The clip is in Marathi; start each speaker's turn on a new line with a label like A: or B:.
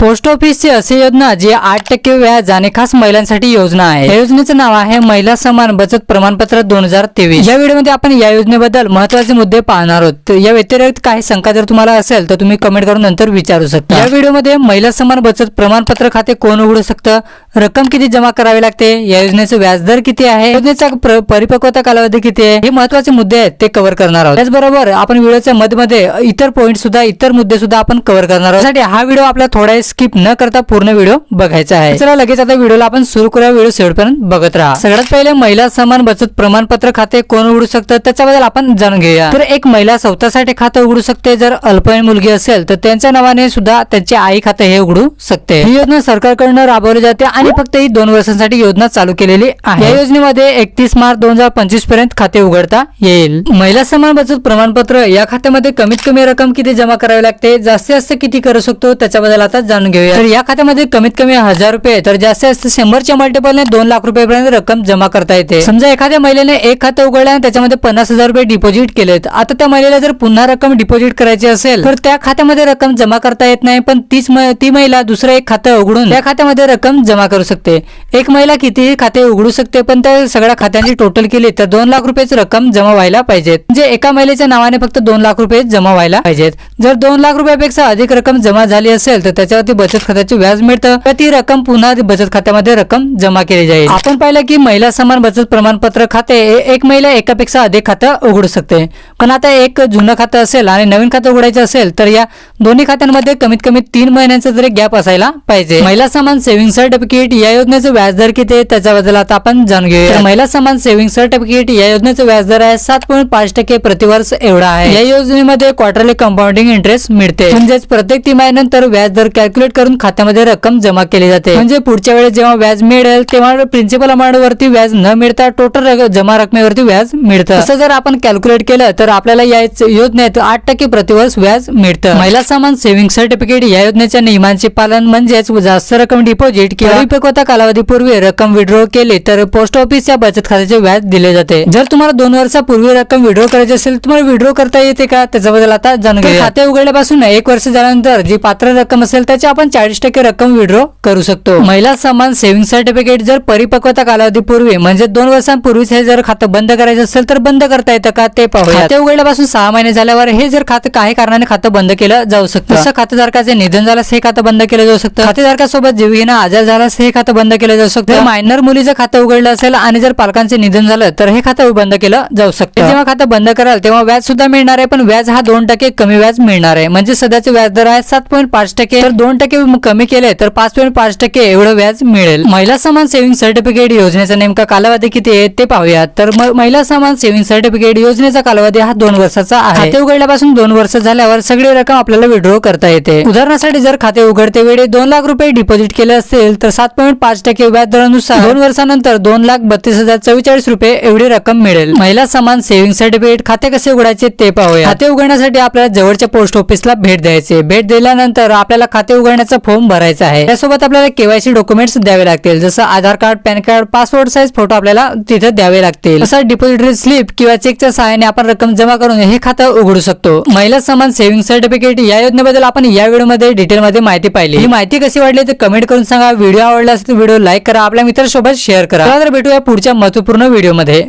A: पोस्ट ऑफिसची अशी योजना जी आठ टक्के व्याज आणि खास महिलांसाठी योजना आहे. या योजनेचं नाव आहे महिला समान बचत प्रमाणपत्र दोन हजार तेवीस. या व्हिडिओमध्ये आपण या योजनेबद्दल महत्त्वाचे मुद्दे पाहणार आहोत. या व्यतिरिक्त काही शंका जर तुम्हाला असेल तर तुम्ही कमेंट करून नंतर विचारू शकता. या व्हिडिओमध्ये महिला समान बचत प्रमाणपत्र खाते कोण उघडू शकतं? रक्कम किती जमा करावी लागते? या योजनेचं व्याजदर किती आहे? योजनेचा प्र- परिपक्वता कालावधी किती आहे? हे महत्त्वाचे मुद्दे आहेत ते कव्हर करणार आहोत. त्याचबरोबर आपण व्हिडिओच्या मध्ये इतर पॉईंट सुद्धा इतर मुद्दे सुद्धा आपण कव्हर करणार आहोत. त्यासाठी हा व्हिडिओ आपला थोडा स्किप न करता पूर्ण व्हिडिओ बघायचा आहे. चला लगेच आता व्हिडिओला आपण सुरू करूया. व्हिडिओ शेवटपर्यंत बघत राहा. सगळ्यात पहिले महिला समान बचत प्रमाणपत्र खाते कोण उघडू शकतं? त्याच्याबद्दल आपण जाणून घेऊया. तर एक महिला स्वतःसाठी खातं उघडू शकते. जर अल्पवयीन मुलगी असेल तर त्यांच्या नावाने सुद्धा त्यांची आई खाते हे उघडू शकते. ही योजना सरकारकडनं राबवली जाते आणि फक्त ही दोन वर्षांसाठी योजना चालू केलेली आहे. या योजनेमध्ये एकतीस मार्च दोन हजार पंचवीसपर्यंत खाते उघडता येईल. महिला समान बचत प्रमाणपत्र या खात्यामध्ये कमीत कमी रक्कम किती जमा करावी लागते? जास्तीत जास्त किती करू शकतो? त्याच्याबद्दल आता जाणून घेऊया. तर या खात्यामध्ये कमीत कमी हजार रुपये तर जास्तीत जास्त शंभरच्या मल्टिपलने दोन लाख रुपयेपर्यंत रक्कम जमा करता येते. समजा एखाद्या महिलेने एक खातं उघडलं आणि त्याच्यामध्ये पन्नास हजार रुपये डिपॉझिट केलेत आता त्या महिलेला जर पुन्हा रक्कम डिपॉझिट करायची असेल तर त्या खात्यामध्ये रक्कम जमा करता येत नाही पण तीच ती महिला दुसरं एक खातं उघडून त्या खात्यामध्ये रक्कम जमा करू शकते. एक महिला कितीही खाते उघडू शकते पण त्या सगळ्या खात्यांची टोटल केली तर दोन लाख रुपयाची रक्कम जमा व्हायला पाहिजेत म्हणजे एका महिलेच्या नावाने फक्त दोन लाख रुपये जमा व्हायला पाहिजेत. जर दोन लाख रुपयापेक्षा अधिक रक्कम जमा झाली असेल तर त्याच्यावर त्याच्यावरती बचत खात्याचे व्याज मिळतं. तर ती रक्कम पुन्हा बचत खात्यामध्ये रक्कम जमा केली जाईल. आपण पाहिलं की महिला समान बचत प्रमाणपत्र खाते एक महिला एकापेक्षा अधिक खातं उघडू शकते. पण आता एक जुनं खातं असेल आणि नवीन खातं उघडायचं असेल तर या दोन्ही खात्यांमध्ये कमीत कमी तीन महिन्यांचा तरी गॅप असायला पाहिजे. महिला समान सेव्हिंग सर्टिफिकेट या योजनेचं व्याजदर किती आहे त्याच्याबद्दल आता आपण जाणून घेऊया. महिला समान सेव्हिंग सर्टिफिकेट या योजनेचं व्याजदर आहे सात पॉईंट पाच टक्के प्रतिवर्ष एवढा आहे. या योजनेमध्ये क्वार्टरली कंपाऊंडिंग इंटरेस्ट मिळते. म्हणजेच प्रत्येक तिमाहीनंतर व्याजदर कॅल्क्युलेट करून खात्यामध्ये रक्कम जमा केली जाते. म्हणजे पुढच्या वेळेस जेव्हा व्याज मिळेल तेव्हा प्रिन्सिपल अमाऊंट वरती व्याज न मिळता टोटल जमा रकमेवरती व्याज मिळतं. असं जर आपण कॅल्क्युलेट केलं तर आपल्याला या योजनेत आठ टक्के प्रतिवर्ष व्याज मिळतं. महिला समान सेव्हिंग सर्टिफिकेट या योजनेच्या नियमांचे पालन म्हणजेच जास्त रक्कम डिपॉझिट किंवा परिपक्वता कालावधीपूर्वी रक्कम विड्रॉ केली तर पोस्ट ऑफिसच्या बचत खात्याचे व्याज दिले जाते. जर तुम्हाला दोन वर्षापूर्वी रक्कम विड्रॉ करायची असेल तुम्हाला विड्रॉ करता येते का? त्याच्याबद्दल आता जाणून खाते उघडल्यापासून एक वर्ष झाल्यानंतर जी पात्र रक्कम असेल त्याची आपण चाळीस टक्के रक्कम विड्रॉ करू शकतो. महिला समान सेव्हिंग सर्टिफिकेट जर परिपक्वता कालावधीपूर्वी म्हणजे दोन वर्षांपूर्वीच हे जर खातं बंद करायचं असेल तर बंद करता येतं का ते पाहूया खाते उघडल्यापासून सहा महिने झाल्यावर हे जर खातं काही कारणाने खातं बंद केलं जाऊ शकतं. जसं खातेधारकाचे निधन झाल्यास हे खातं बंद केलं जाऊ शकतं. खातेधारकासोबत जीवघेणा आजार झाल्यास हे खातं बंद केलं जाऊ शकतं. मायनर मुलीचं खातं उघडलं असेल आणि जर पालकांचे निधन झालं तर हे खातं बंद केलं जाऊ शकतं. जेव्हा खातं बंद कराल तेव्हा व्याज सुद्धा मिळणार आहे पण व्याज हा दोन टक्के कमी व्याज मिळणार आहे. म्हणजे सध्याचे व्याज दर आहे सात पॉईंट पाच टक्के. तर दोन टक्के कमी केले तर पाच पॉईंट पाच टक्के एवढं व्याज मिळेल. महिला समान सेव्हिंग सर्टिफिकेट योजनेचा नेमका कालावधी किती आहे ते पाहूया तर म- महिला समान सेव्हिंग सर्टिफिकेट योजनेचा कालावधी हा दोन वर्षाचा आहे. खाते उघडल्यापासून दोन वर्ष झाल्यावर सगळी रक्कम आपल्याला विड्रॉ करता येते. उदाहरणासाठी जर खाते उघडते वेळी दोन लाख रुपये डिपॉझिट केले असतील तर सात पॉईंट पाच टक्के व्याज दरानुसार दोन वर्षानंतर दोन लाख बत्तीस हजार चव्वेचाळीस रुपये एवढी रक्कम मिळेल. महिला समान सेव्हिंग सर्टिफिकेट खाते कसे उघडायचे ते पाहूया खाते उघडण्यासाठी आपल्याला जवळच्या पोस्ट ऑफिसला भेट द्यायचे. भेट दिल्यानंतर आपल्याला खाते उघडण्याचा फॉर्म भरायचा आहे. त्यासोबत आपल्याला केवायसी डॉक्युमेंट्स द्यावे लागतील जसं Aadhaar card PAN card passport size photo आपल्याला तिथे द्यावे लागतील. तसं डिपॉझिटरी स्लिप किंवा चेकच्या सहाय्याने आपण रक्कम जमा करून हे खातं उघडू शकतो. महिला समान सेव्हिंग सर्टिफिकेट या योजनेबद्दल आपण या व्हिडिओमध्ये डिटेलमध्ये माहिती पाहिली. ही माहिती कशी वाटली तर कमेंट करून सांगा. व्हिडिओ आवडला असेल तर व्हिडिओ लाईक करा. आपल्या मित्रांसोबत शेअर करा. तर भेटूया पुढच्या महत्त्वपूर्ण व्हिडिओमध्ये.